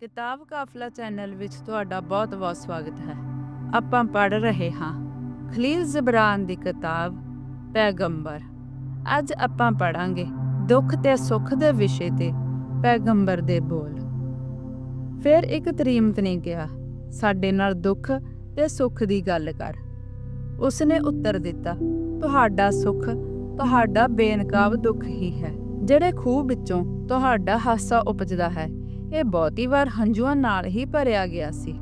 ਕਿਤਾਬ ਕਾਫਲਾ ਚੈਨਲ ਵਿੱਚ ਤੁਹਾਡਾ ਬਹੁਤ-ਬਹੁਤ ਸਵਾਗਤ ਹੈ। ਆਪਾਂ ਪੜ ਰਹੇ ਹਾਂ ਖਲੀਲ ਜ਼ਬਰਾਨ ਦੀ ਕਿਤਾਬ ਪੈਗੰਬਰ। ਅੱਜ ਆਪਾਂ ਪੜਾਂਗੇ ਦੁੱਖ ਤੇ ਸੁੱਖ ਦੇ ਵਿਸ਼ੇ ਤੇ ਪੈਗੰਬਰ ਦੇ ਬੋਲ। ਫਿਰ ਇੱਕ ਤਰੀਮਤ ਨੇ ਕਿਹਾ, ਸਾਡੇ ਨਾਲ ਦੁੱਖ ਤੇ ਸੁੱਖ ਦੀ ਗੱਲ ਕਰ। ਉਸਨੇ ਉੱਤਰ ਦਿੱਤਾ, ਤੁਹਾਡਾ ਸੁੱਖ, ਤੁਹਾਡਾ ਬੇਨਕਾਬ ਦੁੱਖ ਹੀ ਹੈ, ਜਿਹੜੇ ਖੂਹ ਵਿੱਚੋਂ ਤੁਹਾਡਾ ਹਾਸਾ ਉਪਜਦਾ ਹੈ। ਇਹ ਬਹੁਤੀ ਵਾਰ ਹੰਝੂਆਂ ਨਾਲ ਹੀ ਭਰਿਆ ਗਿਆ ਸੀ।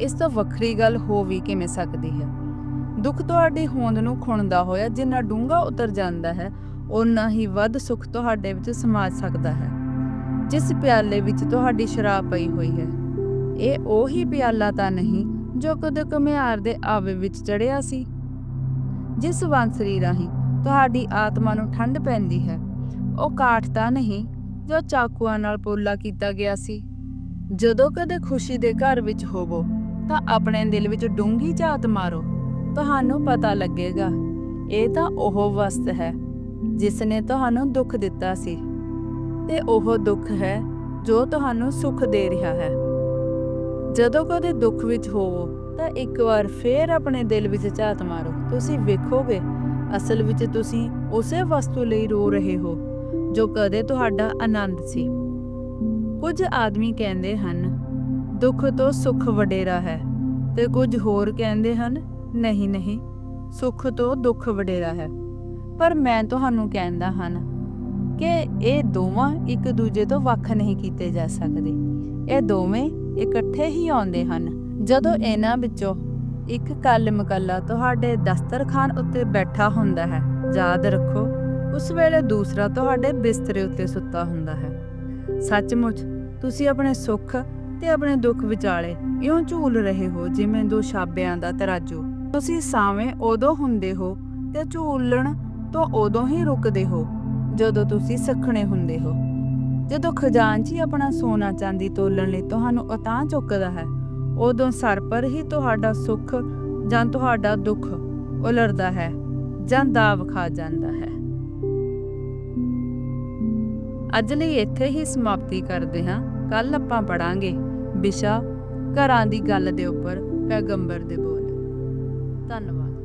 ਇਸ ਤੋਂ ਵੱਖਰੀ ਗੱਲ ਹੋ ਵੀ ਕਿਵੇਂ ਸਕਦੀ ਹੈ? ਦੁੱਖ ਤੁਹਾਡੀ ਹੋਂਦ ਨੂੰ ਖੁਣਦਾ ਹੋਇਆ ਜਿੰਨਾ ਡੂੰਘਾ ਉਤਰ ਜਾਂਦਾ ਹੈ, ਓਨਾ ਹੀ ਵੱਧ ਸੁੱਖ ਤੁਹਾਡੇ ਵਿੱਚ ਸਮਾ ਸਕਦਾ ਹੈ। ਜਿਸ ਪਿਆਲੇ ਵਿੱਚ ਤੁਹਾਡੀ ਸ਼ਰਾਬ ਪਈ ਹੋਈ ਹੈ, ਇਹ ਉਹੀ ਪਿਆਲਾ ਤਾਂ ਨਹੀਂ ਜੋ ਕਦੇ ਘੁਮਿਆਰ ਦੇ ਆਵੇ ਵਿੱਚ ਚੜਿਆ ਸੀ। ਜਿਸ ਵਾਂਸਰੀ ਰਾਹੀਂ ਤੁਹਾਡੀ ਆਤਮਾ ਨੂੰ ਠੰਡ ਪੈਂਦੀ ਹੈ, ਉਹ ਕਾਠ ਤਾਂ ਨਹੀਂ ਜੋ ਚਾਕੂਆਂ ਨਾਲ ਪੋਲਾ ਕੀਤਾ ਗਿਆ ਸੀ? ਜਦੋਂ ਕਦੇ ਖੁਸ਼ੀ ਦੇ ਘਰ ਵਿੱਚ ਹੋਵੋ, ਤਾਂ ਆਪਣੇ ਦਿਲ ਵਿੱਚ ਡੂੰਗੀ ਝਾਤ ਮਾਰੋ। ਤੁਹਾਨੂੰ ਪਤਾ ਲੱਗੇਗਾ, ਇਹ ਤਾਂ ਉਹ ਵਸਤ ਹੈ ਜਿਸ ਨੇ ਤੁਹਾਨੂੰ ਦੁੱਖ ਦਿੱਤਾ ਸੀ। ਤੇ ਉਹ ਦੁੱਖ ਹੈ, ਜੋ ਤੁਹਾਨੂੰ ਸੁੱਖ ਦੇ ਰਿਹਾ ਹੈ। ਜਦੋਂ ਕਦੇ ਦੁੱਖ ਵਿੱਚ ਹੋਵੋ, ਤਾਂ ਇੱਕ ਵਾਰ ਫੇਰ ਆਪਣੇ ਦਿਲ ਵਿੱਚ ਝਾਤ ਮਾਰੋ। ਤੁਸੀਂ ਵੇਖੋਗੇ, ਅਸਲ ਵਿੱਚ ਤੁਸੀਂ ਉਸੇ ਵਸਤੂ ਲਈ ਰੋ ਰਹੇ ਹੋ। ਜੋ ਕਦੇ ਤੁਹਾਡਾ ਆਨੰਦ ਸੀ। ਕੁਝ ਆਦਮੀ ਕਹਿੰਦੇ ਹਨ, ਦੁੱਖ ਤੋਂ ਸੁੱਖ ਵਡੇਰਾ ਹੈ। ਤੇ ਕੁਝ ਹੋਰ ਕਹਿੰਦੇ ਹਨ, ਨਹੀਂ ਨਹੀਂ, ਸੁੱਖ ਤੋਂ ਦੁੱਖ ਵਡੇਰਾ ਹੈ। ਪਰ ਮੈਂ ਤੁਹਾਨੂੰ ਕਹਿੰਦਾ ਹਨ ਕਿ ਇਹ ਦੋਵਾਂ ਇੱਕ ਦੂਜੇ ਤੋਂ ਵੱਖ ਨਹੀਂ ਕੀਤੇ ਜਾ ਸਕਦੇ। ਇਹ ਦੋਵੇਂ ਇਕੱਠੇ ਹੀ ਆਉਂਦੇ ਹਨ। ਜਦੋਂ ਇਹਨਾਂ ਵਿੱਚੋਂ ਇੱਕ ਕੱਲ ਕੱਲਾ ਤੁਹਾਡੇ ਦਸਤਰਖਾਨ ਉੱਤੇ ਬੈਠਾ ਹੁੰਦਾ ਹੈ, ਯਾਦ ਰੱਖੋ ਉਸ ਵੇਲੇ ਦੂਸਰਾ ਤੁਹਾਡੇ ਬਿਸਤਰੇ ਉੱਤੇ ਸੁੱਤਾ ਹੁੰਦਾ ਹੈ। ਸੱਚਮੁੱਚ, ਤੁਸੀਂ ਆਪਣੇ ਸੁੱਖ ਤੇ ਆਪਣੇ ਦੁੱਖ ਵਿਚਾਲੇ ਇਉਂ ਝੂਲ ਰਹੇ ਹੋ ਜਿਵੇਂ ਦੋ ਛਾਬਿਆਂ ਦਾ ਤਰਾਜੂ। ਤੁਸੀਂ ਸਾਵੇਂ ਉਦੋਂ ਹੁੰਦੇ ਹੋ ਤੇ ਝੂਲਣ ਤੋਂ ਉਦੋਂ ਹੀ ਰੁਕਦੇ ਹੋ, ਜਦੋਂ ਤੁਸੀਂ ਸਖਣੇ ਹੁੰਦੇ ਹੋ। ਜਦੋਂ ਖਜ਼ਾਨਚੀ ਆਪਣਾ ਸੋਨਾ ਚਾਂਦੀ ਤੋਲਣ ਲਈ ਤੁਹਾਨੂੰ ਉਤਾਂ ਚੁੱਕਦਾ ਹੈ, ਉਦੋਂ ਸਰ ਪਰ ਹੀ ਤੁਹਾਡਾ ਸੁੱਖ ਜਾਂ ਤੁਹਾਡਾ ਦੁੱਖ ਉਲਰਦਾ ਹੈ ਜਾਂ ਦਾਵ ਖਾ ਜਾਂਦਾ ਹੈ। ਅੱਜ ਲਈ ਇੱਥੇ ਹੀ ਸਮਾਪਤੀ ਕਰਦੇ ਹਾਂ। ਕੱਲ ਆਪਾਂ ਪੜਾਂਗੇ ਵਿਸ਼ਾ ਘਰਾਂ ਦੀ ਗੱਲ ਦੇ ਉੱਪਰ ਪੈਗੰਬਰ ਦੇ ਬੋਲ। ਧੰਨਵਾਦ।